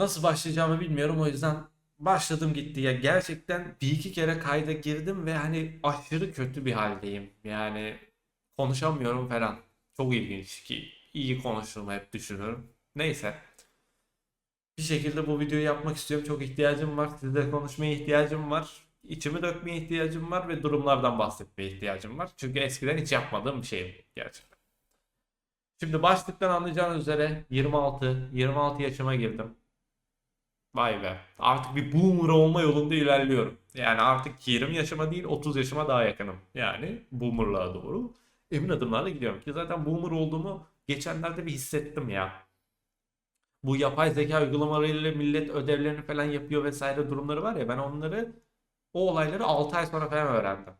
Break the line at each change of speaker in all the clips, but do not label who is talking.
Nasıl başlayacağımı bilmiyorum o yüzden başladım gitti ya gerçekten bir iki kere kayda girdim ve hani aşırı kötü bir haldeyim. Yani konuşamıyorum falan. Çok ilginç ki iyi konuştuğumu hep düşünüyorum. Neyse. Bir şekilde bu videoyu yapmak istiyorum. Çok ihtiyacım var. Sizle konuşmaya ihtiyacım var. İçimi dökmeye ihtiyacım var ve durumlardan bahsetmeye ihtiyacım var. Çünkü eskiden hiç yapmadığım bir şey bu gerçekten. Şimdi başlıktan anlayacağınız üzere 26, 26 yaşıma girdim. Vay be. Artık bir boomer olma yolunda ilerliyorum. Yani artık 20 yaşıma değil 30 yaşıma daha yakınım. Yani boomerlığa doğru. Emin adımlarla gidiyorum ki zaten boomer olduğumu geçenlerde bir hissettim ya. Bu yapay zeka uygulamalarıyla millet ödevlerini falan yapıyor vesaire durumları var ya ben onları o olayları 6 ay sonra falan öğrendim.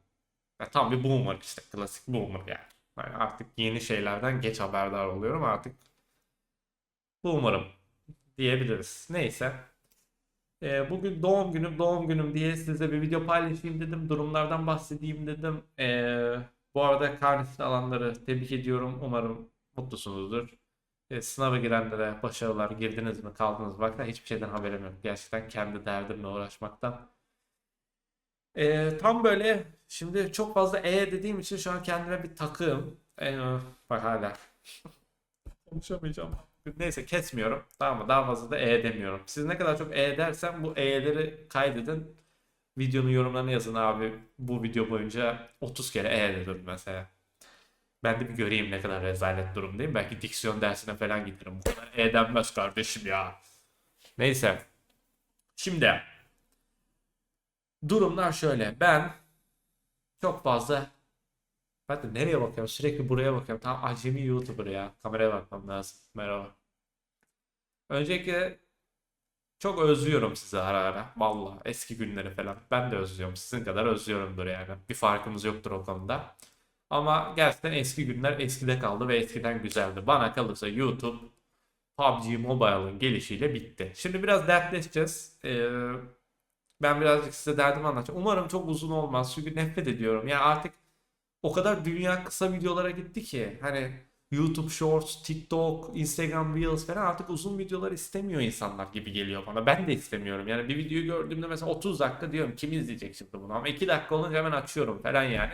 Ya tam bir boomer işte klasik boomer yani. Yani artık yeni şeylerden geç haberdar oluyorum artık boomer'ım diyebiliriz. Neyse. Ee, bugün doğum günüm doğum günüm diye size bir video paylaşayım dedim. Durumlardan bahsedeyim dedim. Ee, bu arada karnesini alanları tebrik ediyorum. Umarım mutlusunuzdur. Ee, sınava girenlere başarılar. Girdiniz mi kaldınız mı? Bakın hiçbir şeyden haberim yok. Gerçekten kendi derdimle uğraşmaktan. Ee, tam böyle şimdi çok fazla E dediğim için şu an kendime bir takığım. Ee, bak hala. Konuşamayacağım. Neyse kesmiyorum. Tamam mı? Daha fazla da E demiyorum. Siz ne kadar çok E dersem bu E'leri kaydedin. Videonun yorumlarına yazın abi. Bu video boyunca 30 kere E dedim mesela. Ben de bir göreyim ne kadar rezalet durumdayım. Belki diksiyon dersine falan giderim. Bu kadar E denmez kardeşim ya. Neyse. Şimdi durumlar şöyle. Ben çok fazla ben de nereye bakıyorum? Sürekli buraya bakıyorum. Tam acemi YouTuber ya. Kameraya bakmam lazım. Merhaba. Öncelikle çok özlüyorum sizi ara ara. Valla eski günleri falan. Ben de özlüyorum. Sizin kadar özlüyorumdur yani. Bir farkımız yoktur o konuda. Ama gerçekten eski günler eskide kaldı ve eskiden güzeldi. Bana kalırsa YouTube PUBG Mobile'ın gelişiyle bitti. Şimdi biraz dertleşeceğiz. Ee, ben birazcık size derdimi anlatacağım. Umarım çok uzun olmaz. Çünkü nefret ediyorum. Yani artık o kadar dünya kısa videolara gitti ki hani YouTube Shorts, TikTok, Instagram Reels falan artık uzun videolar istemiyor insanlar gibi geliyor bana. Ben de istemiyorum. Yani bir videoyu gördüğümde mesela 30 dakika diyorum kim izleyecek şimdi bunu ama 2 dakika olunca hemen açıyorum falan yani.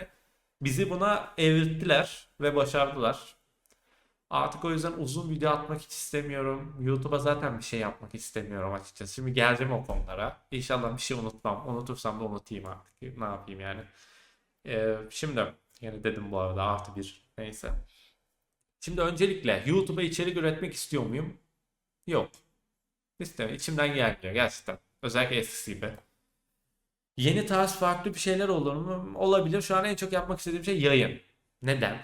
Bizi buna evirttiler ve başardılar. Artık o yüzden uzun video atmak hiç istemiyorum. YouTube'a zaten bir şey yapmak istemiyorum açıkçası. Şimdi geleceğim o konulara. İnşallah bir şey unutmam. Unutursam da unutayım artık. Ne yapayım yani. Ee, şimdi yani dedim bu arada artı bir. Neyse. Şimdi öncelikle YouTube'a içerik üretmek istiyor muyum? Yok. İstemiyorum. İçimden gelmiyor gerçekten. Özellikle eskisi gibi. Yeni tarz farklı bir şeyler olur mu? Olabilir. Şu an en çok yapmak istediğim şey yayın. Neden?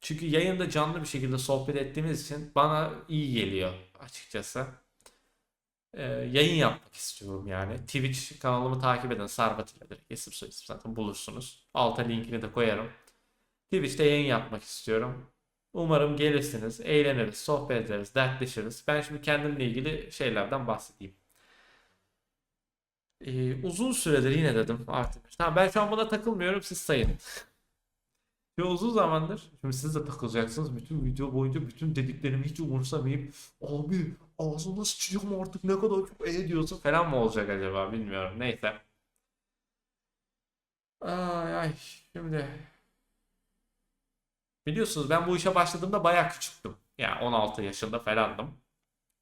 Çünkü yayında canlı bir şekilde sohbet ettiğimiz için bana iyi geliyor açıkçası. Ee, yayın yapmak istiyorum yani. Twitch kanalımı takip edin. Sarbat ile direkt isim soyisim zaten bulursunuz. Alta linkini de koyarım. Twitch'te yayın yapmak istiyorum. Umarım gelirsiniz, eğleniriz, sohbet ederiz, dertleşiriz. Ben şimdi kendimle ilgili şeylerden bahsedeyim. Ee, uzun süredir yine dedim artık. Tamam ben şu an buna takılmıyorum siz sayın. Ve uzun zamandır şimdi siz de takılacaksınız. Bütün video boyunca bütün dediklerimi hiç umursamayıp abi ağzına sıçacağım artık ne kadar çok e diyorsun falan mı olacak acaba bilmiyorum. Neyse. Ay ay şimdi biliyorsunuz ben bu işe başladığımda bayağı küçüktüm. Yani 16 yaşında falandım.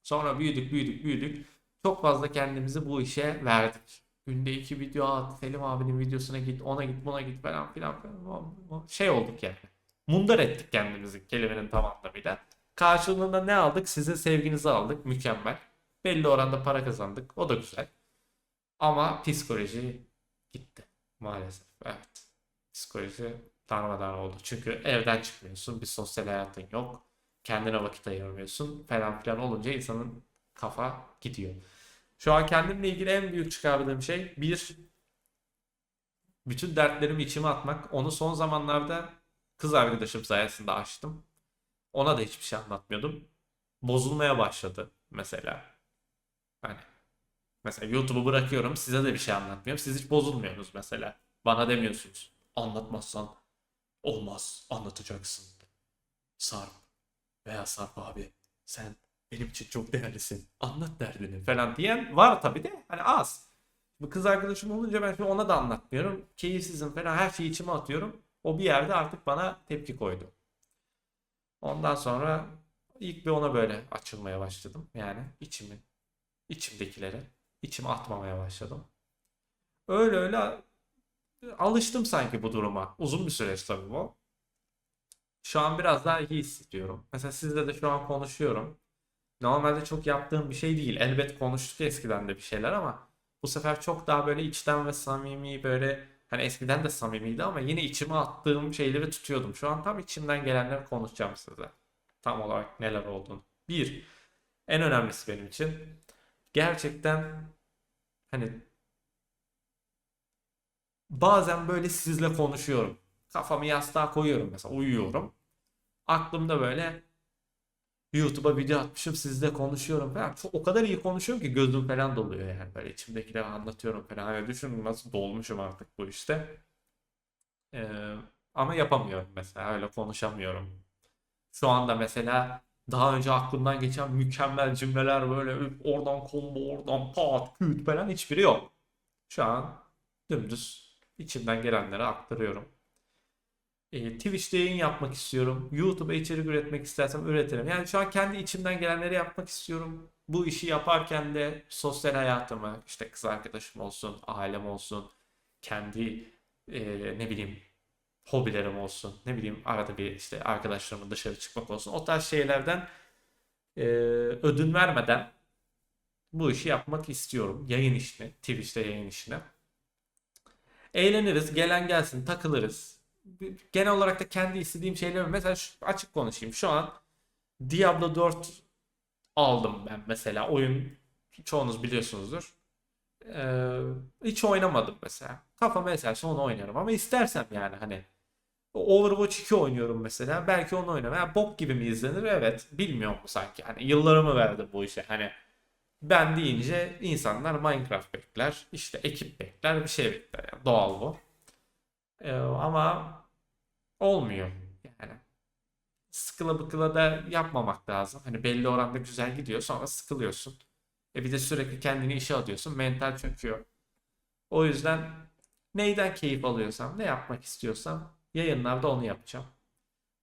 Sonra büyüdük büyüdük büyüdük. Çok fazla kendimizi bu işe verdik. Günde iki video at, Selim abinin videosuna git, ona git, buna git falan filan falan. Şey olduk yani. Mundar ettik kendimizi kelimenin tam anlamıyla. Karşılığında ne aldık? Sizin sevginizi aldık. Mükemmel. Belli oranda para kazandık. O da güzel. Ama psikoloji gitti. Maalesef. Evet. Psikoloji darmadağın oldu. Çünkü evden çıkmıyorsun. Bir sosyal hayatın yok. Kendine vakit ayırmıyorsun. Falan filan olunca insanın kafa gidiyor. Şu an kendimle ilgili en büyük çıkardığım şey bir bütün dertlerimi içime atmak. Onu son zamanlarda kız arkadaşım sayesinde açtım. Ona da hiçbir şey anlatmıyordum. Bozulmaya başladı mesela. Hani mesela YouTube'u bırakıyorum size de bir şey anlatmıyorum. Siz hiç bozulmuyorsunuz mesela. Bana demiyorsunuz. Anlatmazsan olmaz. Anlatacaksın. Sarp veya Sarp abi sen benim için çok değerlisin. Anlat derdini falan diyen var tabii de hani az. Bu kız arkadaşım olunca ben şimdi ona da anlatmıyorum. Keyifsizim falan her şeyi içime atıyorum. O bir yerde artık bana tepki koydu. Ondan sonra ilk bir ona böyle açılmaya başladım. Yani içimi, içimdekilere, içime atmamaya başladım. Öyle öyle alıştım sanki bu duruma. Uzun bir süreç tabii bu. Şu an biraz daha iyi hissediyorum. Mesela sizle de şu an konuşuyorum. Normalde çok yaptığım bir şey değil. Elbet konuştuk eskiden de bir şeyler ama bu sefer çok daha böyle içten ve samimi böyle hani eskiden de samimiydi ama yine içime attığım şeyleri tutuyordum. Şu an tam içimden gelenleri konuşacağım size. Tam olarak neler olduğunu. Bir, en önemlisi benim için gerçekten hani bazen böyle sizle konuşuyorum. Kafamı yastığa koyuyorum mesela uyuyorum. Aklımda böyle YouTube'a video atmışım sizle konuşuyorum falan. Çok, o kadar iyi konuşuyorum ki gözüm falan doluyor yani. Böyle içimdekileri anlatıyorum falan. Hani düşünün nasıl dolmuşum artık bu işte. Ee, ama yapamıyorum mesela öyle konuşamıyorum. Şu anda mesela daha önce aklımdan geçen mükemmel cümleler böyle oradan combo oradan pat küt falan hiçbiri yok. Şu an dümdüz içimden gelenleri aktarıyorum. E, Twitch'te yayın yapmak istiyorum. YouTube'a içerik üretmek istersem üretirim. Yani şu an kendi içimden gelenleri yapmak istiyorum. Bu işi yaparken de sosyal hayatımı, işte kız arkadaşım olsun, ailem olsun, kendi e, ne bileyim hobilerim olsun, ne bileyim arada bir işte arkadaşlarımla dışarı çıkmak olsun. O tarz şeylerden e, ödün vermeden bu işi yapmak istiyorum. Yayın işini, Twitch'te yayın işini. Eğleniriz, gelen gelsin, takılırız genel olarak da kendi istediğim şeyler mesela şu, açık konuşayım. Şu an Diablo 4 aldım ben mesela. Oyun çoğunuz biliyorsunuzdur. Ee, hiç oynamadım mesela. Kafama eserse onu oynarım ama istersem yani hani Overwatch 2 oynuyorum mesela. Belki onu oynarım. Yani bok gibi mi izlenir? Evet. Bilmiyorum sanki. Hani yıllarımı verdim bu işe. Hani ben deyince insanlar Minecraft bekler. işte ekip bekler. Bir şey bekler. Yani doğal bu. Ee, ama olmuyor yani. Sıkıla bıkıla da yapmamak lazım. Hani belli oranda güzel gidiyor sonra sıkılıyorsun. E bir de sürekli kendini işe atıyorsun. Mental çöküyor. O yüzden neyden keyif alıyorsam, ne yapmak istiyorsam yayınlarda onu yapacağım.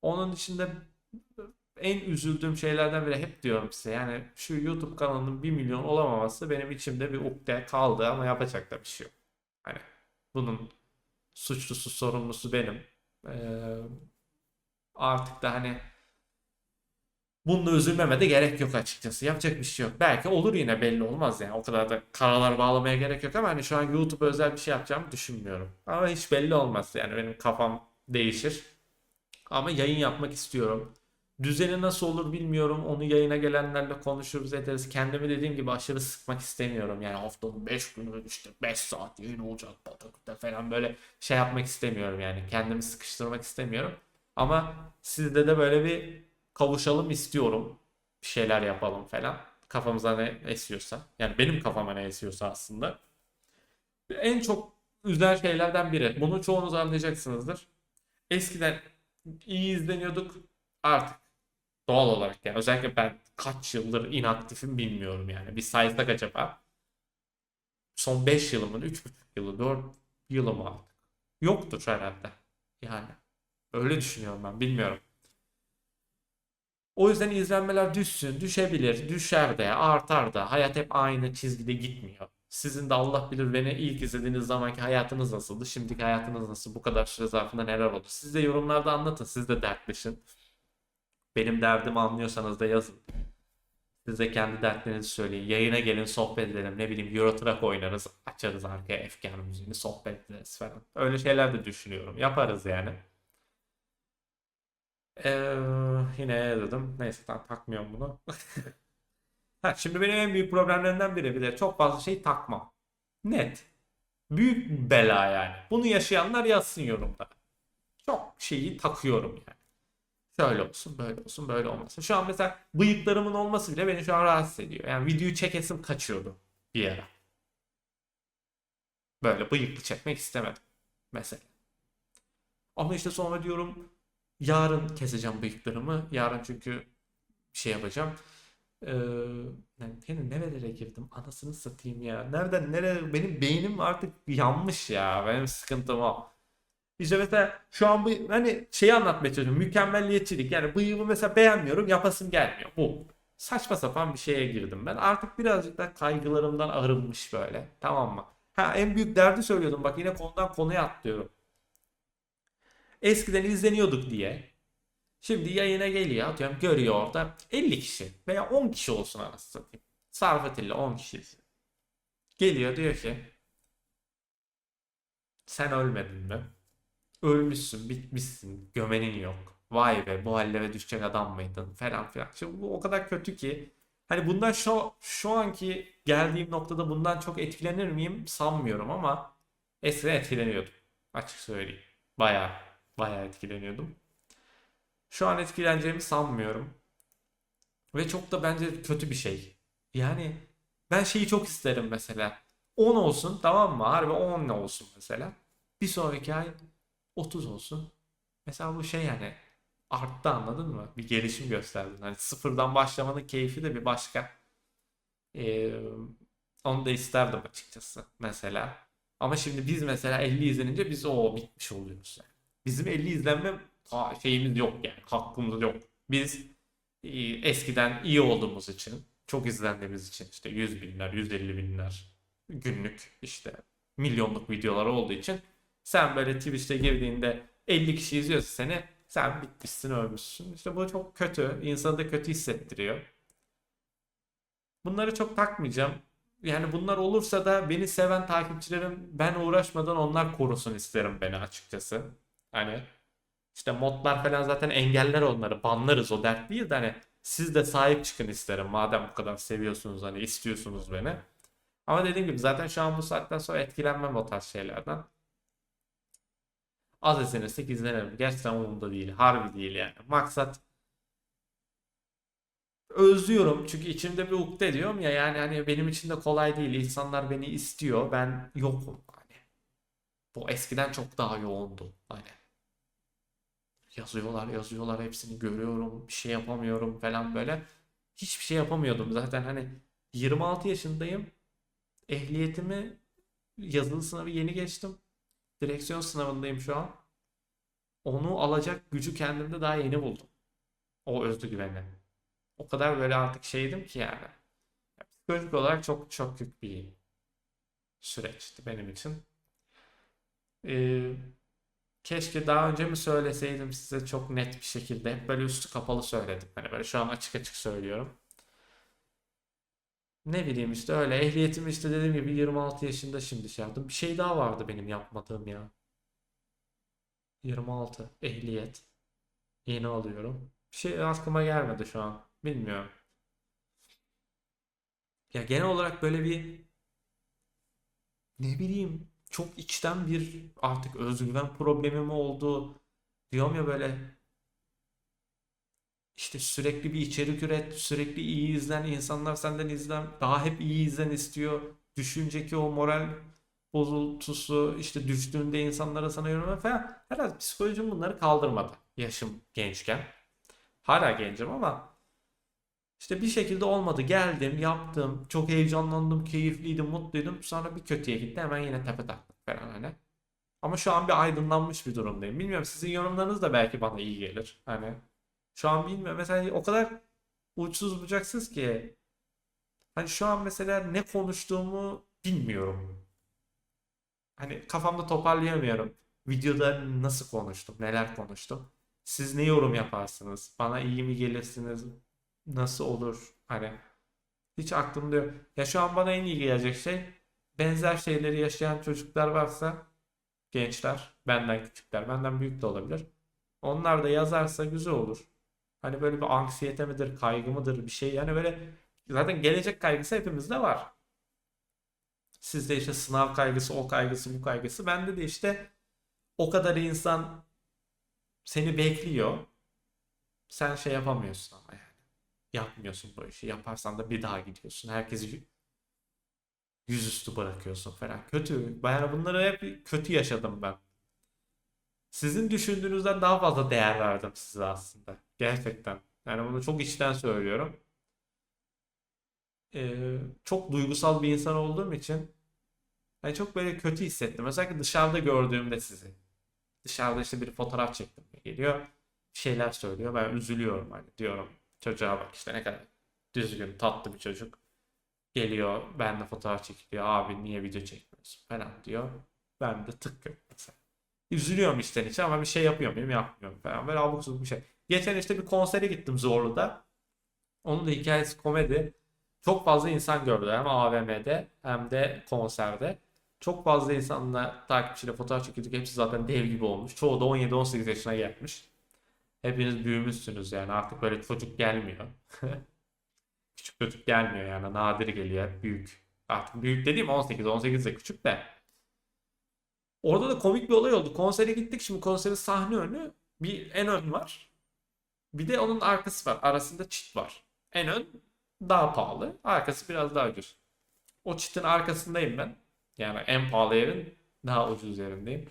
Onun dışında en üzüldüğüm şeylerden biri hep diyorum size yani şu YouTube kanalının 1 milyon olamaması benim içimde bir ukde kaldı ama yapacak da bir şey yok. Hani bunun suçlusu sorumlusu benim. Ee, artık da hani bununla üzülmeme de gerek yok açıkçası. Yapacak bir şey yok. Belki olur yine belli olmaz yani. O kadar da karalar bağlamaya gerek yok ama hani şu an YouTube özel bir şey yapacağımı düşünmüyorum. Ama hiç belli olmaz yani benim kafam değişir. Ama yayın yapmak istiyorum. Düzeni nasıl olur bilmiyorum. Onu yayına gelenlerle konuşuruz ederiz. Kendimi dediğim gibi aşırı sıkmak istemiyorum. Yani haftanın 5 günü işte 5 saat yayın olacak batakta falan böyle şey yapmak istemiyorum yani. Kendimi sıkıştırmak istemiyorum. Ama sizde de böyle bir kavuşalım istiyorum. Bir şeyler yapalım falan. Kafamıza ne esiyorsa. Yani benim kafama ne esiyorsa aslında. En çok üzen şeylerden biri. Bunu çoğunuz anlayacaksınızdır. Eskiden iyi izleniyorduk. Artık Doğal olarak yani. Özellikle ben kaç yıldır inaktifim bilmiyorum yani. Bir saysak acaba. Son 5 yılımın 3,5 yılı 4 yılı mı artık? Yoktur herhalde. Yani. Öyle düşünüyorum ben. Bilmiyorum. O yüzden izlenmeler düşsün, düşebilir, düşer de, artar da. Hayat hep aynı çizgide gitmiyor. Sizin de Allah bilir beni ilk izlediğiniz zamanki hayatınız nasıldı, şimdiki hayatınız nasıl, bu kadar süre zarfında neler oldu. Siz de yorumlarda anlatın, siz de dertleşin. Benim derdimi anlıyorsanız da yazın. Siz de kendi dertlerinizi söyleyin. Yayına gelin sohbet edelim. Ne bileyim Euro Truck oynarız. Açarız arkaya efkar müziğini sohbet ederiz falan. Öyle şeyler de düşünüyorum. Yaparız yani. Ee, yine dedim. Neyse tamam takmıyorum bunu. ha, şimdi benim en büyük problemlerimden biri bir de çok fazla şey takmam. Net. Büyük bela yani. Bunu yaşayanlar yazsın yorumda. Çok şeyi takıyorum yani. Şöyle olsun, böyle olsun, böyle olmasın. Şu an mesela bıyıklarımın olması bile beni şu an rahatsız ediyor. Yani videoyu çekesim kaçıyordu bir yere. Böyle bıyıklı çekmek istemedim mesela. Ama işte sonra diyorum yarın keseceğim bıyıklarımı. Yarın çünkü şey yapacağım. Ee, yine nerelere girdim? Anasını satayım ya. Nereden nereye? Benim beynim artık yanmış ya. Benim sıkıntım o. İşte mesela şu an bu hani şeyi anlatmaya çalışıyorum. Mükemmelliyetçilik. Yani bıyığımı mesela beğenmiyorum. Yapasım gelmiyor. Bu. Saçma sapan bir şeye girdim ben. Artık birazcık da kaygılarımdan arınmış böyle. Tamam mı? Ha en büyük derdi söylüyordum. Bak yine konudan konuya atlıyorum. Eskiden izleniyorduk diye. Şimdi yayına geliyor atıyorum görüyor orada 50 kişi veya 10 kişi olsun anasını satayım. Sarf Atilla 10 kişi. Geliyor diyor ki sen ölmedin mi? Ölmüşsün, bitmişsin, gömenin yok. Vay be bu hallere düşecek adam mıydın falan filan. Şimdi bu o kadar kötü ki hani bundan şu şu anki geldiğim noktada bundan çok etkilenir miyim sanmıyorum ama eskiden etkileniyordum. Açık söyleyeyim. Bayağı bayağı etkileniyordum. Şu an etkileneceğimi sanmıyorum. Ve çok da bence kötü bir şey. Yani ben şeyi çok isterim mesela. 10 olsun tamam mı? Harbi 10 ne olsun mesela. Bir sonraki ay 30 olsun. Mesela bu şey yani arttı anladın mı? Bir gelişim gösterdin. Hani sıfırdan başlamanın keyfi de bir başka. Ee, onu da isterdim açıkçası mesela. Ama şimdi biz mesela 50 izlenince biz o bitmiş oluyoruz yani. Bizim 50 izlenme şeyimiz yok yani. Hakkımız yok. Biz e, eskiden iyi olduğumuz için, çok izlendiğimiz için işte 100 binler, 150 binler günlük işte milyonluk videolar olduğu için sen böyle Twitch'te girdiğinde 50 kişi izliyorsa seni sen bitmişsin ölmüşsün. İşte bu çok kötü. İnsanı da kötü hissettiriyor. Bunları çok takmayacağım. Yani bunlar olursa da beni seven takipçilerim ben uğraşmadan onlar korusun isterim beni açıkçası. Hani işte modlar falan zaten engeller onları. Banlarız o dert değil de hani siz de sahip çıkın isterim. Madem bu kadar seviyorsunuz hani istiyorsunuz beni. Ama dediğim gibi zaten şu an bu saatten sonra etkilenmem o tarz şeylerden. Az izlenirsek izlenirim. Gerçekten umurumda değil. Harbi değil yani. Maksat özlüyorum çünkü içimde bir ukde diyorum ya yani hani benim için de kolay değil. İnsanlar beni istiyor. Ben yokum hani. Bu eskiden çok daha yoğundu hani. Yazıyorlar, yazıyorlar hepsini görüyorum. Bir şey yapamıyorum falan böyle. Hiçbir şey yapamıyordum zaten hani 26 yaşındayım. Ehliyetimi yazılı sınavı yeni geçtim. Direksiyon sınavındayım şu an. Onu alacak gücü kendimde daha yeni buldum. O özgüveni. O kadar böyle artık şeydim ki yani. Psikolojik olarak çok çok büyük bir süreçti benim için. Ee, keşke daha önce mi söyleseydim size çok net bir şekilde. Hep böyle üstü kapalı söyledim. Hani böyle şu an açık açık söylüyorum. Ne bileyim işte öyle. Ehliyetimi işte dediğim gibi 26 yaşında şimdi şey yaptım. Bir şey daha vardı benim yapmadığım ya. 26 ehliyet. Yeni alıyorum. Bir şey aklıma gelmedi şu an. Bilmiyorum. Ya genel olarak böyle bir ne bileyim çok içten bir artık özgüven problemi mi oldu? Diyorum ya böyle işte sürekli bir içerik üret, sürekli iyi izlen, insanlar senden izlen, daha hep iyi izlen istiyor. Düşünce ki o moral bozultusu, işte düştüğünde insanlara sana yorum falan. Herhalde psikolojim bunları kaldırmadı yaşım gençken. Hala gencim ama işte bir şekilde olmadı. Geldim, yaptım, çok heyecanlandım, keyifliydim, mutluydum. Sonra bir kötüye gitti, hemen yine tepe taklak falan hani. Ama şu an bir aydınlanmış bir durumdayım. Bilmiyorum sizin yorumlarınız da belki bana iyi gelir. Hani şu an bilmiyorum. Mesela o kadar uçsuz bucaksız ki. Hani şu an mesela ne konuştuğumu bilmiyorum. Hani kafamda toparlayamıyorum. Videoda nasıl konuştum, neler konuştum. Siz ne yorum yaparsınız? Bana iyi mi gelirsiniz? Nasıl olur? Hani hiç aklımda yok. Ya şu an bana en iyi gelecek şey benzer şeyleri yaşayan çocuklar varsa gençler, benden küçükler, benden büyük de olabilir. Onlar da yazarsa güzel olur. Hani böyle bir anksiyete midir, kaygı mıdır bir şey. Yani böyle zaten gelecek kaygısı hepimizde var. Sizde işte sınav kaygısı, o kaygısı, bu kaygısı. Bende de işte o kadar insan seni bekliyor. Sen şey yapamıyorsun ama yani. Yapmıyorsun bu işi. Yaparsan da bir daha gidiyorsun. Herkesi yüzüstü bırakıyorsun falan. Kötü. Yani bunları hep kötü yaşadım ben. Sizin düşündüğünüzden daha fazla değer verdim size aslında. Gerçekten. Yani bunu çok içten söylüyorum. e, çok duygusal bir insan olduğum için hani çok böyle kötü hissettim. Özellikle dışarıda gördüğümde sizi. Dışarıda işte bir fotoğraf çektim geliyor. Bir şeyler söylüyor. Ben üzülüyorum hani diyorum. Çocuğa bak işte ne kadar düzgün, tatlı bir çocuk. Geliyor, benimle fotoğraf çekiliyor. Abi niye video çekmiyorsun falan diyor. Ben de tık yok mesela. Üzülüyorum içten içe ama bir şey yapıyor muyum? Yapmıyorum falan. Böyle abuk bir şey. Geçen işte bir konsere gittim Zorlu'da. Onun da hikayesi komedi. Çok fazla insan gördü hem AVM'de hem de konserde. Çok fazla insanla takipçiyle fotoğraf çekildik. Hepsi zaten dev gibi olmuş. Çoğu da 17-18 yaşına gelmiş. Hepiniz büyümüşsünüz yani artık böyle çocuk gelmiyor. Küçük çocuk gelmiyor yani nadir geliyor büyük. Artık büyük dediğim 18 18 de küçük de. Orada da komik bir olay oldu. Konsere gittik şimdi konserin sahne önü bir en ön var. Bir de onun arkası var. Arasında çit var. En ön daha pahalı. Arkası biraz daha ucuz. O çitin arkasındayım ben. Yani en pahalı yerin daha ucuz yerindeyim.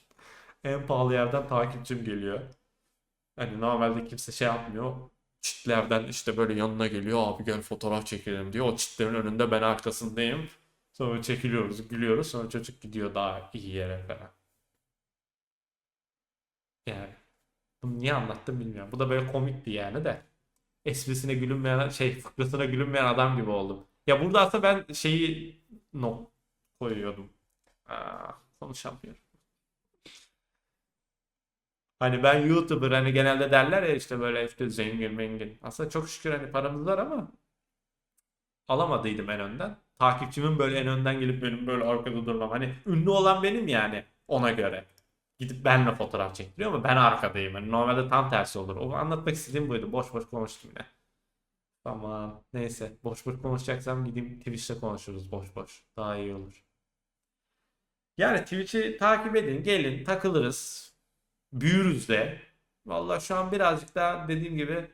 en pahalı yerden takipçim geliyor. Hani normalde kimse şey yapmıyor. Çitlerden işte böyle yanına geliyor. Abi gel fotoğraf çekelim diyor. O çitlerin önünde ben arkasındayım. Sonra çekiliyoruz, gülüyoruz. Sonra çocuk gidiyor daha iyi yere falan. Yani bunu niye anlattım bilmiyorum. Bu da böyle komikti yani de. Esprisine gülünmeyen şey fıkrasına gülünmeyen adam gibi oldum. Ya burada aslında ben şeyi no koyuyordum. Aa, konuşamıyorum. Hani ben YouTuber hani genelde derler ya işte böyle işte zengin mengin. Aslında çok şükür hani paramız var ama alamadıydım en önden. Takipçimin böyle en önden gelip benim böyle arkada durmam. Hani ünlü olan benim yani ona göre. Gidip benimle fotoğraf çektiriyor ama ben arkadayım. Hani normalde tam tersi olur. O anlatmak istediğim buydu. Boş boş konuştum yine. Tamam. Neyse. Boş boş konuşacaksam gideyim Twitch'te konuşuruz boş boş. Daha iyi olur. Yani Twitch'i takip edin. Gelin takılırız. Büyürüz de. Vallahi şu an birazcık daha dediğim gibi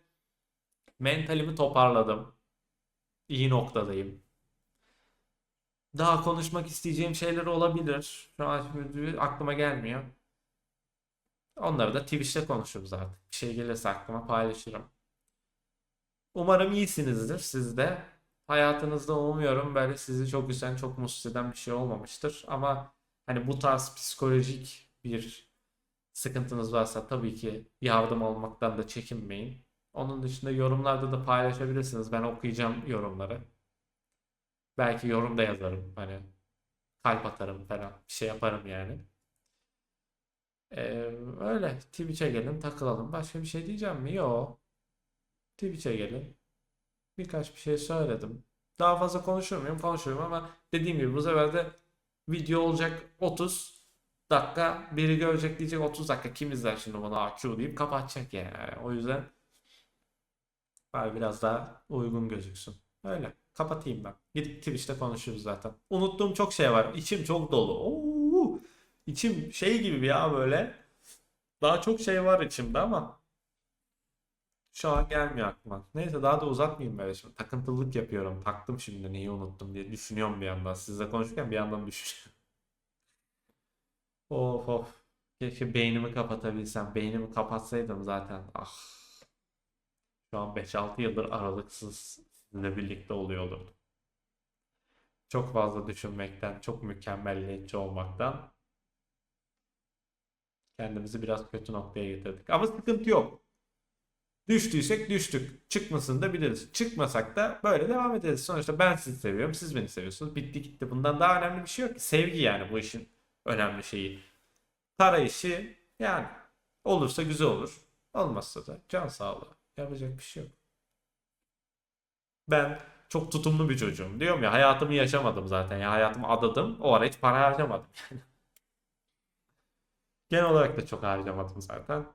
mentalimi toparladım. İyi noktadayım. Daha konuşmak isteyeceğim şeyler olabilir. Şu an şimdi aklıma gelmiyor. Onları da Twitch'te konuşuruz artık. Bir şey gelirse aklıma paylaşırım. Umarım iyisinizdir siz de. Hayatınızda umuyorum böyle sizi çok üzen, çok mutsuz eden bir şey olmamıştır. Ama hani bu tarz psikolojik bir sıkıntınız varsa tabii ki yardım almaktan da çekinmeyin. Onun dışında yorumlarda da paylaşabilirsiniz. Ben okuyacağım yorumları. Belki yorum da yazarım. Hani kalp atarım falan. Bir şey yaparım yani. Ee, öyle. Twitch'e gelin takılalım. Başka bir şey diyeceğim mi? Yok. Twitch'e gelin. Birkaç bir şey söyledim. Daha fazla konuşur muyum? Konuşurum ama dediğim gibi bu sefer de video olacak 30 dakika. Biri görecek diyecek 30 dakika. Kim izler şimdi bunu AQ deyip kapatacak yani. O yüzden bari biraz daha uygun gözüksün. Öyle. Kapatayım ben. Gidip Twitch'te konuşuruz zaten. Unuttuğum çok şey var. İçim çok dolu. Oo, içim şey gibi ya böyle. Daha çok şey var içimde ama şu an gelmiyor aklıma. Neyse daha da uzatmayayım böyle şimdi. Takıntılılık yapıyorum. Taktım şimdi neyi unuttum diye düşünüyorum bir yandan. Sizle konuşurken bir yandan düşünüyorum. Of of. Keşke beynimi kapatabilsem. Beynimi kapatsaydım zaten. Ah. Şu an 5-6 yıldır aralıksız sizinle birlikte oluyor olurdum. Çok fazla düşünmekten, çok mükemmelliyetçi olmaktan kendimizi biraz kötü noktaya getirdik. Ama sıkıntı yok. Düştüysek düştük. Çıkmasını da biliriz. Çıkmasak da böyle devam ederiz. Sonuçta ben sizi seviyorum, siz beni seviyorsunuz. Bitti gitti. Bundan daha önemli bir şey yok ki. Sevgi yani bu işin önemli şeyi. Para işi yani olursa güzel olur. Olmazsa da can sağlığı. Yapacak bir şey yok. Ben çok tutumlu bir çocuğum. Diyorum ya hayatımı yaşamadım zaten. Ya hayatımı adadım. O ara hiç para harcamadım. Genel olarak da çok harcamadım zaten.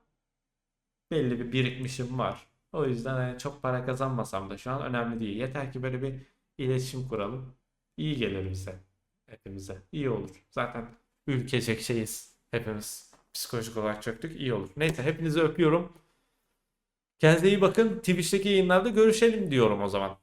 Belli bir birikmişim var. O yüzden hani çok para kazanmasam da şu an önemli değil. Yeter ki böyle bir iletişim kuralım. İyi gelir bize. Hepimize. İyi olur. Zaten ülkecek şeyiz. Hepimiz psikolojik olarak çöktük. İyi olur. Neyse hepinizi öpüyorum. Kendinize iyi bakın. Twitch'teki yayınlarda görüşelim diyorum o zaman.